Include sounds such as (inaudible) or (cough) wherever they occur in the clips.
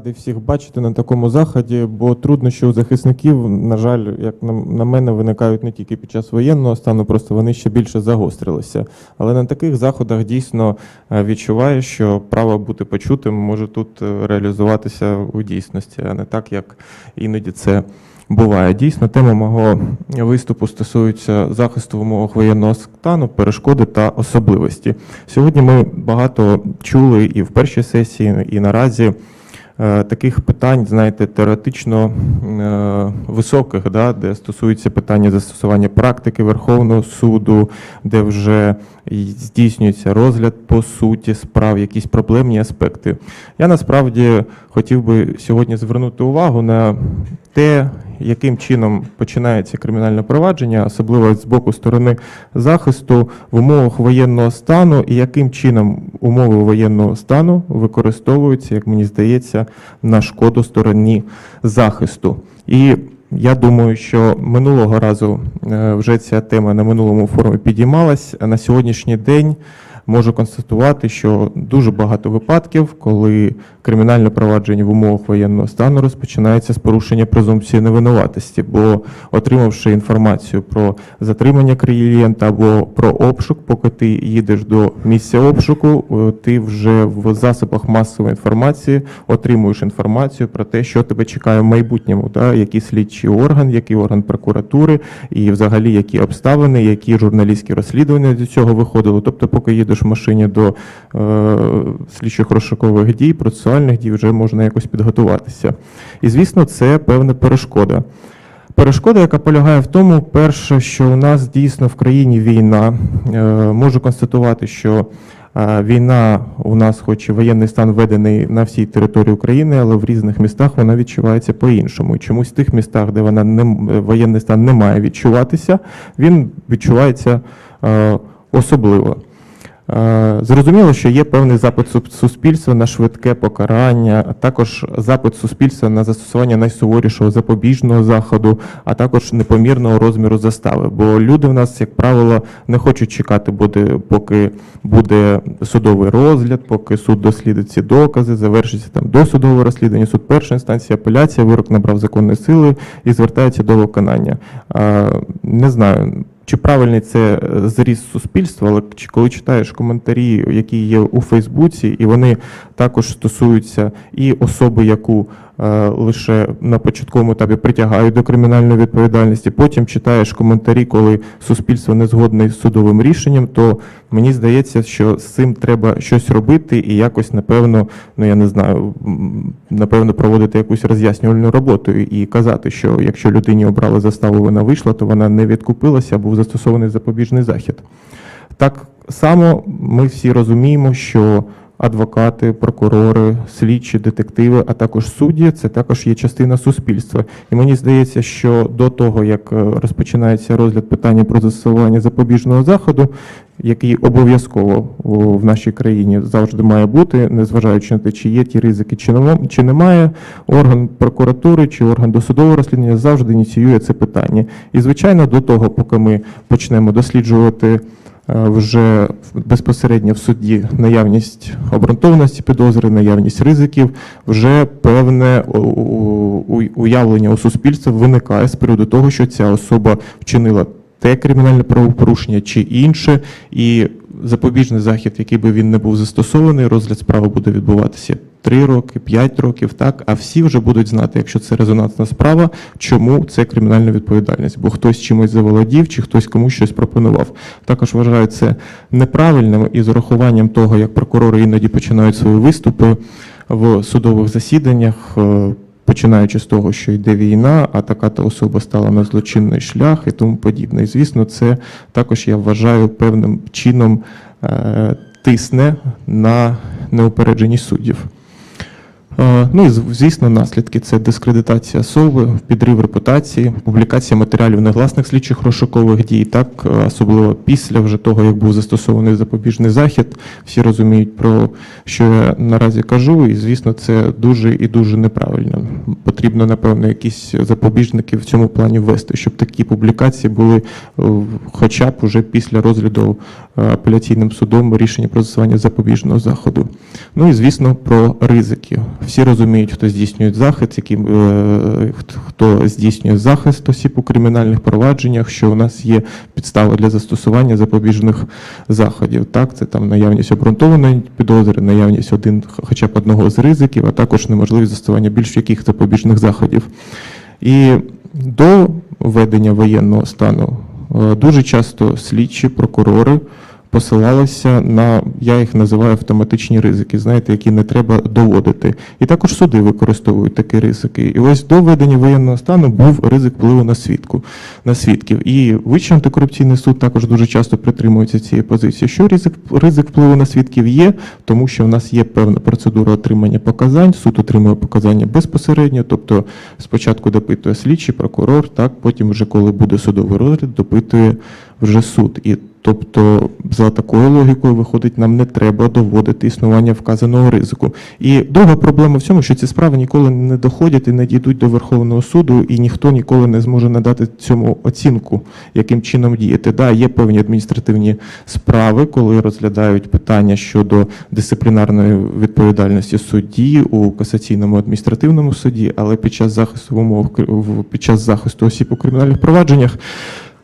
радий всіх бачити на такому заході, бо труднощі у захисників, на жаль, як на, мене, виникають не тільки під час воєнного стану, просто вони ще більше загострилися. Але на таких заходах дійсно е, відчуваю, що право бути почутим може тут е, реалізуватися у дійсності, а не так, як іноді це буває. Дійсно, тема мого виступу стосується захисту в умовах воєнного стану, перешкоди та особливості. Сьогодні ми багато чули і в першій сесії, і наразі таких питань, знаєте, теоретично е, високих, да, де стосується питання застосування практики Верховного суду, де вже здійснюється розгляд по суті справ, якісь проблемні аспекти. Я насправді хотів би сьогодні звернути увагу на те, яким чином починається кримінальне провадження, особливо з боку сторони захисту в умовах воєнного стану, і яким чином умови воєнного стану використовуються, як мені здається, на шкоду стороні захисту. І я думаю, що минулого разу е, вже ця тема на минулому форумі підіймалась. На сьогоднішній день можу констатувати, що дуже багато випадків, коли кримінальне провадження в умовах воєнного стану розпочинається з порушення презумпції невинуватості, бо отримавши інформацію про затримання клієнта або про обшук, поки ти їдеш до місця обшуку, е, ти вже в засобах масової інформації отримуєш інформацію про те, що тебе чекає в майбутньому, да, який слідчий орган, який орган прокуратури, і взагалі які обставини, які журналістські розслідування до цього виходили. Тобто, поки їдеш в машині до е, слідчих розшукових дій, процесуальних дій, вже можна якось підготуватися. І звісно, це певна перешкода. Перешкода, яка полягає в тому, перше, що у нас дійсно в країні війна. Е, Можу констатувати, що е, війна у нас, хоч і воєнний стан введений на всій території України, але в різних містах вона відчувається по-іншому. І чомусь в тих містах, де вона не воєнний стан не має відчуватися, він відчувається е, особливо. Зрозуміло, що є певний запит суспільства на швидке покарання, а також запит суспільства на застосування найсуворішого запобіжного заходу, а також непомірного розміру застави. Бо люди в нас, як правило, не хочуть чекати, буде, поки буде судовий розгляд, поки суд дослідить ці докази, завершиться там досудове розслідування, суд першої інстанції, апеляція, вирок набрав законної сили і звертається до виконання. Не знаю. Чи правильний це зріз суспільства, але коли читаєш коментарі, які є у Фейсбуці, і вони також стосуються і особи, яку е, лише на початковому етапі притягають до кримінальної відповідальності, потім читаєш коментарі, коли суспільство не згодне з судовим рішенням, то мені здається, що з цим треба щось робити і якось, напевно, ну я не знаю, напевно, проводити якусь роз'яснювальну роботу і казати, що якщо людині обрали заставу, вона вийшла, то вона не відкупилася, був застосований запобіжний захід. Так само ми всі розуміємо, що адвокати, прокурори, слідчі, детективи, а також судді це також є частина суспільства. І мені здається, що до того, як е, розпочинається розгляд питання про застосування запобіжного заходу, який обов'язково в нашій країні завжди має бути, незважаючи на те, чи є ті ризики, чи нема- чи немає, орган прокуратури чи орган досудового розслідування завжди ініціює це питання. І звичайно, до того, поки ми почнемо досліджувати вже безпосередньо в суді наявність обґрунтованості підозри, наявність ризиків, вже певне уявлення у суспільства виникає з приводу того, що ця особа вчинила те кримінальне правопорушення чи інше, і запобіжний захід, який би він не був застосований, розгляд справи буде відбуватися 3 роки, 5 років, так, а всі вже будуть знати, якщо це резонансна справа, чому це кримінальна відповідальність, бо хтось чимось заволодів, чи хтось комусь щось пропонував. Також вважаю це неправильним і з урахуванням того, як прокурори іноді починають свої виступи в судових засіданнях. е, Починаючи з того, що йде війна, а така та особа стала на злочинний шлях і тому подібне. І звісно, це також я вважаю певним чином е, тисне на неупередженість суддів. Е, Ну і звісно, наслідки це дискредитація особи, підрив репутації, публікація матеріалів негласних слідчих розшукових дій, так е, особливо після вже того, як був застосований запобіжний захід. Всі розуміють про що я наразі кажу, і звісно, це дуже і дуже неправильно. Потрібно, напевно, якісь запобіжники в цьому плані ввести, щоб такі публікації були е, хоча б уже після розгляду апеляційним судом рішення про застосування запобіжного заходу. Ну і звісно, про ризики. Всі розуміють, хто здійснює захист, які, е, хто здійснює захист осіб у кримінальних провадженнях, що у нас є підстава для застосування запобіжних заходів. Так, це там наявність обґрунтованої підозри, наявність один, хоча б одного з ризиків, а також неможливість застосування більш яких запобіжних заходів. І до введення воєнного стану е, дуже часто слідчі, прокурори посилалися на, я їх називаю автоматичні ризики, знаєте, які не треба доводити. І також суди використовують такі ризики. І ось до введення воєнного стану був ризик впливу на свідку, на свідків. І Вищий антикорупційний суд також дуже часто притримується цієї позиції. Що ризик, ризик впливу на свідків є, тому що в нас є певна процедура отримання показань. Суд отримує показання безпосередньо, тобто спочатку допитує слідчий, прокурор, так потім, вже коли буде судовий розгляд, допитує вже суд. І тобто, за такою логікою виходить, нам не треба доводити існування вказаного ризику. І друга проблема в цьому, що ці справи ніколи не доходять і не дійдуть до Верховного суду, і ніхто ніколи не зможе надати цьому оцінку, яким чином діяти. Да, є певні адміністративні справи, коли розглядають питання щодо дисциплінарної відповідальності судді у касаційному адміністративному суді, але під час захисту в умовах під час захисту осіб у кримінальних провадженнях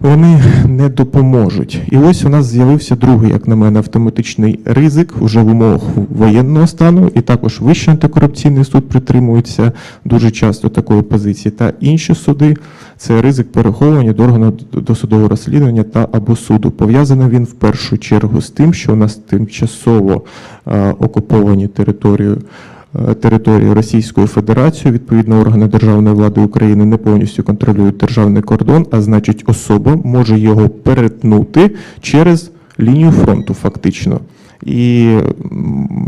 вони не допоможуть. І ось у нас з'явився другий, як на мене, автоматичний ризик уже в умовах воєнного стану, і також Вищий антикорупційний суд притримується дуже часто такої позиції. Та інші суди це ризик переховування до органу досудового розслідування та або суду. Пов'язаний він в першу чергу з тим, що у нас тимчасово окуповані території території Російської Федерації, відповідно, органи державної влади України не повністю контролюють державний кордон, а значить, особа може його перетнути через лінію фронту, фактично. І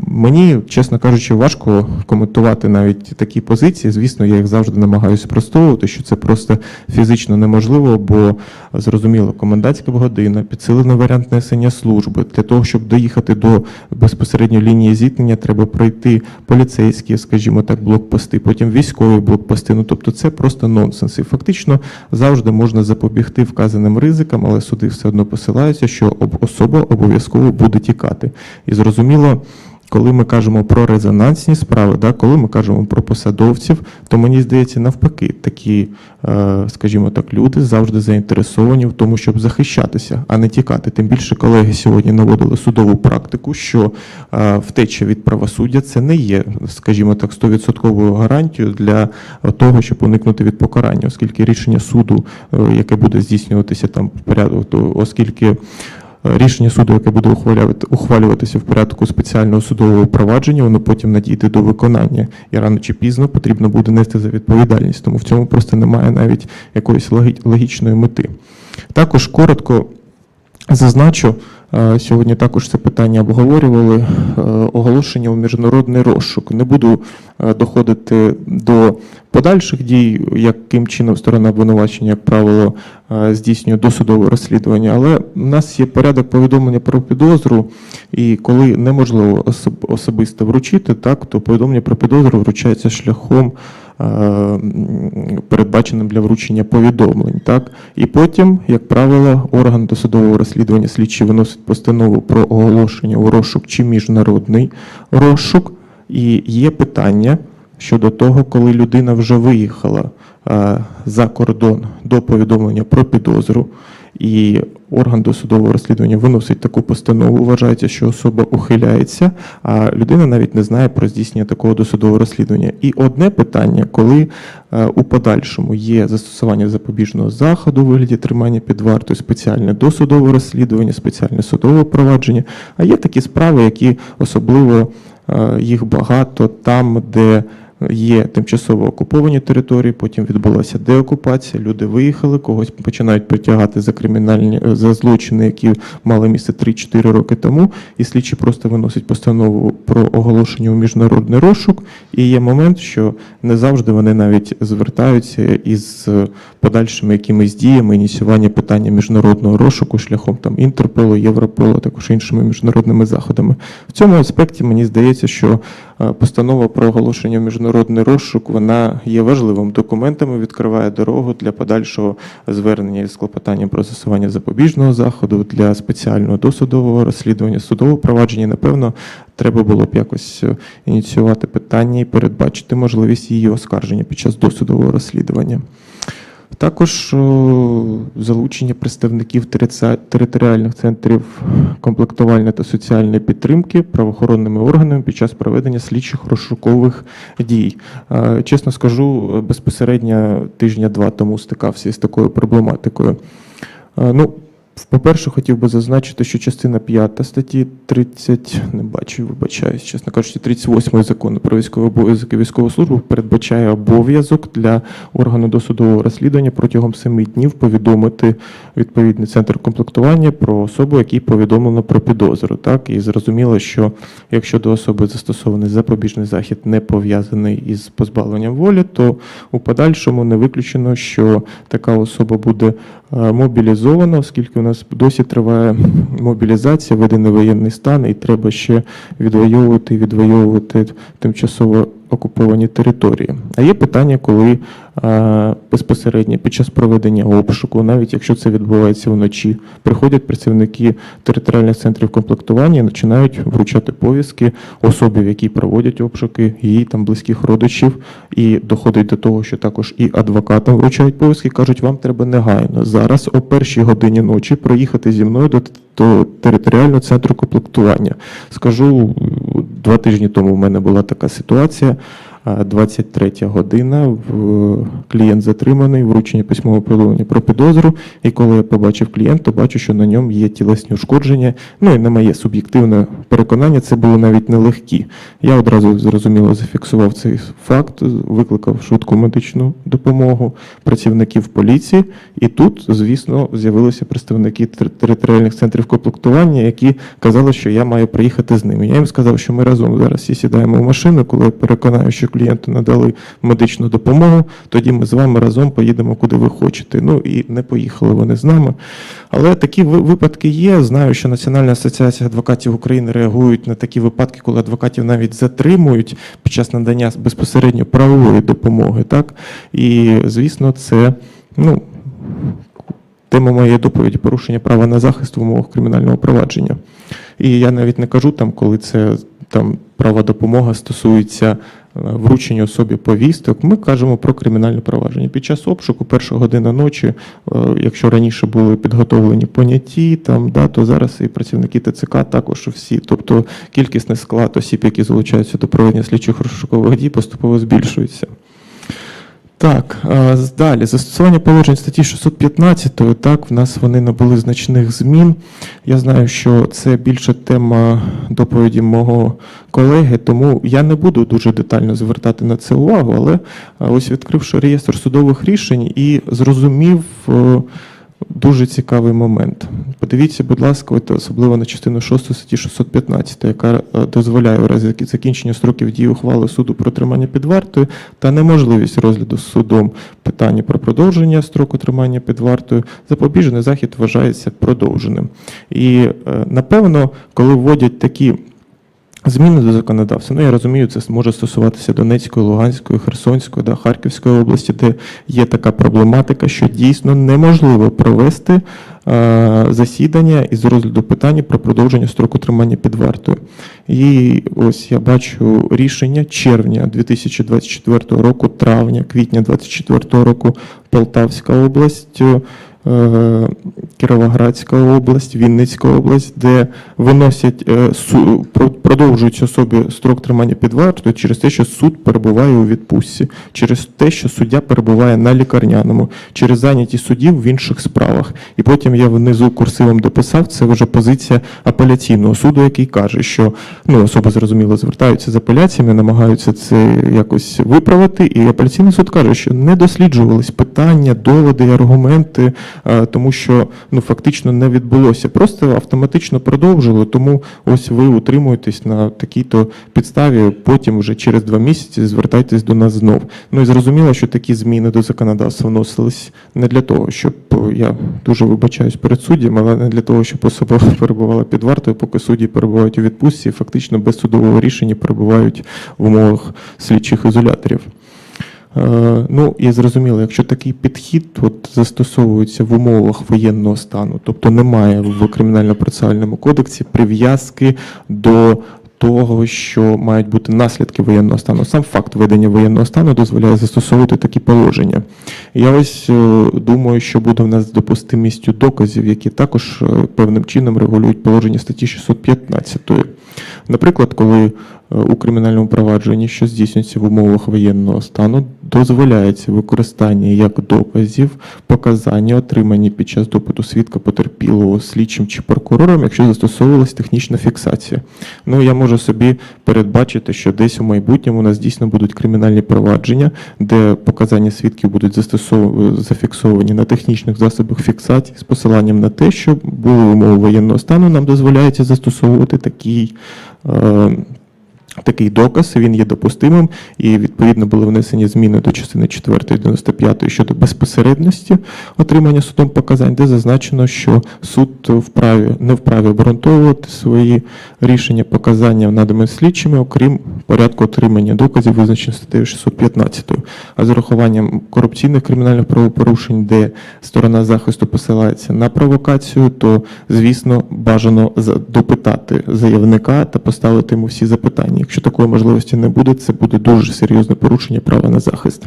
мені, чесно кажучи, важко коментувати навіть такі позиції. Звісно, я їх завжди намагаюся спростовувати, що це просто фізично неможливо, бо зрозуміло, комендантська година, підсилений варіант несення служби. Для того, щоб доїхати до безпосередньо лінії зіткнення, треба пройти поліцейські, скажімо так, блокпости, потім військові блокпости. Ну тобто це просто нонсенс. І фактично завжди можна запобігти вказаним ризикам, але суди все одно посилаються, що об- особа обов'язково буде тікати. І зрозуміло. Коли ми кажемо про резонансні справи, да, коли ми кажемо про посадовців, то мені здається, навпаки, такі, е, скажімо так, люди завжди заінтересовані в тому, щоб захищатися, а не тікати. Тим більше колеги сьогодні наводили судову практику, що е, втеча від правосуддя це не є, скажімо так, 100% гарантією для того, щоб уникнути від покарання, оскільки рішення суду, е, яке буде здійснюватися там то оскільки рішення суду, яке буде ухвалюватися в порядку спеціального судового провадження, воно потім надійде до виконання. І рано чи пізно потрібно буде нести за відповідальність. Тому в цьому просто немає навіть якоїсь логічної мети. Також коротко зазначу, е, сьогодні також це питання обговорювали, е, оголошення у міжнародний розшук. Не буду е, доходити до подальших дій, яким чином сторона обвинувачення, як правило, е, здійснює досудове розслідування, але в нас є порядок повідомлення про підозру, і коли неможливо особисто вручити, так, то повідомлення про підозру вручається шляхом е, передбаченим для вручення повідомлень. Так? І потім, як правило, орган досудового розслідування слідчий виносить постанову про оголошення у розшук чи міжнародний розшук. І є питання щодо того, коли людина вже виїхала е, за кордон до повідомлення про підозру, і орган досудового розслідування виносить таку постанову, вважається, що особа ухиляється, а людина навіть не знає про здійснення такого досудового розслідування. І одне питання, коли е, у подальшому є застосування запобіжного заходу у вигляді тримання під вартою, спеціальне досудове розслідування, спеціальне судове провадження, а є такі справи, які особливо е, їх багато там, де є тимчасово окуповані території, потім відбулася деокупація, люди виїхали, когось починають притягати за кримінальні е, за злочини, які мали місце 3-4 роки тому, і слідчі просто виносять постанову про оголошення у міжнародний розшук. І є момент, що не завжди вони навіть звертаються із е, подальшими якимись діями ініціювання питання міжнародного розшуку шляхом там Інтерполу, Європолу, також іншими міжнародними заходами. В цьому аспекті мені здається, що постанова про оголошення міжнародний розшук вона є важливим документом і відкриває дорогу для подальшого звернення із клопотанням про застосування запобіжного заходу для спеціального досудового розслідування судового провадження. Напевно, треба було б якось е, ініціювати питання і передбачити можливість її оскарження під час досудового розслідування. Також залучення представників територіальних центрів комплектувальної та соціальної підтримки правоохоронними органами під час проведення слідчих розшукових дій. Чесно скажу, безпосередньо тижня-два тому стикався із такою проблематикою. Ну, по-перше, хотів би зазначити, що частина 5 статті 30, не бачу, вибачаюсь, чесно кажучи, 38 закону про військовий обов'язок і військову службу передбачає обов'язок для органу досудового розслідування протягом 7 днів повідомити відповідний центр комплектування про особу, якій повідомлено про підозру. Так і зрозуміло, що якщо до особи застосований запобіжний захід не пов'язаний із позбавленням волі, то у подальшому не виключено, що така особа буде е, мобілізована, оскільки у нас досі триває мобілізація, введений воєнний стан, і треба ще відвоювати відвоювати тимчасово окуповані території. А є питання, коли е, безпосередньо під час проведення обшуку, навіть якщо це відбувається вночі, приходять працівники територіальних центрів комплектування і починають вручати повістки особі, в якій проводять обшуки, її там близьких родичів, і доходить до того, що також і адвокатам вручають повістки, кажуть, вам треба негайно зараз о першій годині ночі проїхати зі мною до, до територіального центру комплектування. Скажу, два тижні тому в мене була така ситуація. А, 23 година, клієнт затриманий, вручення письмового повідомлення про підозру. І коли я побачив клієнта, бачу, що на ньому є тілесні ушкодження. Ну і на моє суб'єктивне переконання, це були навіть нелегкі. Я одразу зрозуміло зафіксував цей факт, викликав швидку медичну допомогу працівників поліції. І тут, звісно, з'явилися представники територіальних центрів комплектування, які казали, що я маю приїхати з ними. Я їм сказав, що ми разом зараз сідаємо в машину. Коли я переконаю, що клієнту надали медичну допомогу, тоді ми з вами разом поїдемо куди ви хочете. Ну і не поїхали вони з нами. Але такі випадки є. Знаю, що Національна асоціація адвокатів України реагують на такі випадки, коли адвокатів навіть затримують під час надання безпосередньо правової допомоги. Так і звісно, це ну. Тема моєї доповіді порушення права на захист в умовах кримінального провадження. І я навіть не кажу там, коли це там права допомога стосується е, особі повісток. Ми кажемо про кримінальне провадження. Під час обшуку, перша година ночі, е, якщо раніше були підготовлені поняті, там да, то зараз і працівники ТЦК також всі. Тобто кількісний склад осіб, які залучаються до проведення слідчих розшукових дій, поступово збільшується. Так, далі. Застосування положень статті 615, так, в нас вони набули значних змін. Я знаю, що це більше тема доповіді мого колеги, тому я не буду дуже детально звертати на це увагу, але ось відкривши реєстр судових рішень і зрозумів е, дуже цікавий момент. Подивіться, будь ласка, особливо на частину 6 статті 615, яка е, дозволяє у разі закінчення строків дії ухвали суду про тримання під вартою та неможливість розгляду судом питання про продовження строку тримання під вартою, запобіжний захід вважається продовженим. І е, напевно, коли вводять такі Зміни до законодавства. Ну, я розумію, це може стосуватися Донецької, Луганської, Херсонської, да, Харківської області, де є така проблематика, що дійсно неможливо провести е, засідання із розгляду питання про продовження строку тримання під вартою. І ось я бачу рішення червня 2024 року, травня, квітня 2024 року Полтавська область. е, Кіровоградська область, Вінницька область, де виносять е, продовжують особі строк тримання під вартою через те, що суд перебуває у відпустці, через те, що суддя перебуває на лікарняному, через зайнятість суддів в інших справах. І потім я внизу курсивом дописав, це вже позиція апеляційного суду, який каже, що ну, особи зрозуміло звертаються з апеляціями, намагаються це якось виправити. І апеляційний суд каже, що не досліджувались питання, доводи аргументи е, тому що ну фактично не відбулося. Просто автоматично продовжили. Тому ось ви утримуєтесь на такій-то підставі. Потім вже через два місяці звертайтесь до нас знов. Ну і зрозуміло, що такі зміни до законодавства вносились не для того, щоб я дуже вибачаюсь перед суддям, але не для того, щоб особа (laughs) перебувала під вартою, поки судді перебувають у відпустці, фактично без судового рішення перебувають в умовах слідчих ізоляторів. Е, Ну і зрозуміло, якщо такий підхід от, застосовується в умовах воєнного стану, тобто немає в кримінально-процесуальному кодексі прив'язки до того, що мають бути наслідки воєнного стану. Сам факт ведення воєнного стану дозволяє застосовувати такі положення. Я ось е, думаю, що буде в нас з допустимістю доказів, які також е, певним чином регулюють положення статті 615. Наприклад, коли у кримінальному провадженні, що здійснюється в умовах воєнного стану, дозволяється використання як доказів показання, отримані під час допиту свідка потерпілого слідчим чи прокурором, якщо застосовувалась технічна фіксація. Ну я можу собі передбачити, що десь у майбутньому у нас дійсно будуть кримінальні провадження, де показання свідків будуть застосов... зафіксовані на технічних засобах фіксації з посиланням на те, що були умови воєнного стану, нам дозволяється застосовувати такий. Е... Такий доказ він є допустимим, і відповідно були внесені зміни до частини 4 95 щодо безпосередності отримання судом показань, де зазначено, що суд вправі не вправі обґрунтовувати свої рішення показання наданими слідчими, окрім порядку отримання доказів, визначених статтею 615. А з урахуванням корупційних кримінальних правопорушень, де сторона захисту посилається на провокацію, то звісно бажано допитати заявника та поставити йому всі запитання. Якщо такої можливості не буде, це буде дуже серйозне порушення права на захист.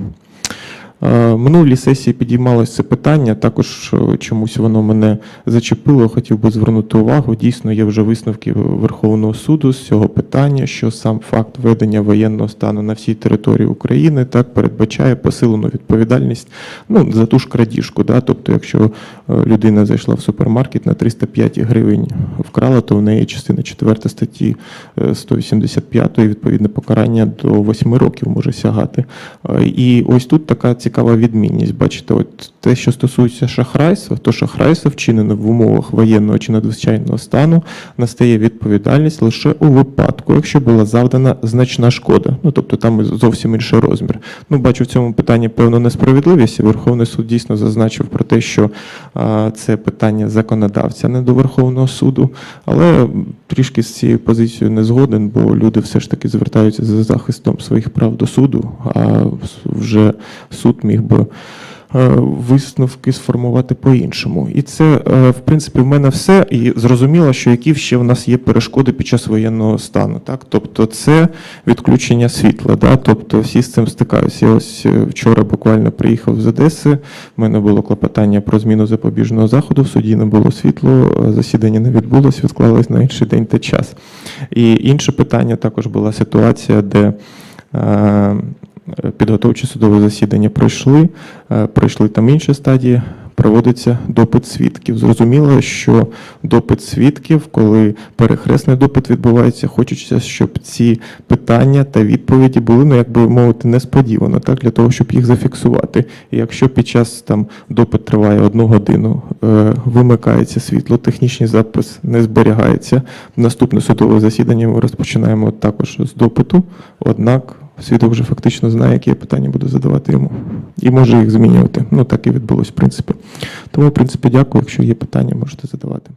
Е, Минулій сесії підіймалося це питання, також е, чомусь воно мене зачепило. Хотів би звернути увагу. Дійсно, є вже висновки Верховного суду з цього питання, що сам факт ведення воєнного стану на всій території України так передбачає посилену відповідальність ну, за ту ж крадіжку. Да? Тобто, якщо е, людина зайшла в супермаркет на 305 гривень вкрала, то в неї частина 4 статті е, 185 відповідне покарання до 8 років може сягати. І ось тут така цікава відмінність. Бачите, от те, що стосується шахрайства, то шахрайство вчинене в умовах воєнного чи надзвичайного стану, настає відповідальність лише у випадку, якщо була завдана значна шкода. Ну тобто там зовсім інший розмір. Ну, бачу в цьому питанні певну несправедливість. Верховний суд дійсно зазначив про те, що а, це питання законодавця, не до Верховного суду. Але трішки з цією позицією не згоден, бо люди все ж таки звертаються за захистом своїх прав до суду, а вже суд міг би висновки сформувати по-іншому. І це, е, в принципі, в мене все. І зрозуміло, що які ще в нас є перешкоди під час воєнного стану. Так? Тобто це відключення світла. Да? Тобто всі з цим стикаються. Я ось е, вчора буквально приїхав з Одеси. В мене було клопотання про зміну запобіжного заходу. В суді не було світло, е, засідання не відбулося, відклалось на інший день та час. І інше питання також була ситуація, де. Е, Підготовчі судове засідання пройшли, е, пройшли там інші стадії, проводиться допит свідків. Зрозуміло, що допит свідків, коли перехресний допит відбувається, хочеться, щоб ці питання та відповіді були, ну як би мовити, несподівано, так, для того, щоб їх зафіксувати. І якщо під час там допит триває одну годину, е, вимикається світло, технічний запис не зберігається. Наступне судове засідання ми розпочинаємо також з допиту, однак. Свідок вже фактично знає, які я питання буду задавати йому, і може їх змінювати. Ну так і відбулось, в принципі. Тому, в принципі, дякую. Якщо є питання, можете задавати.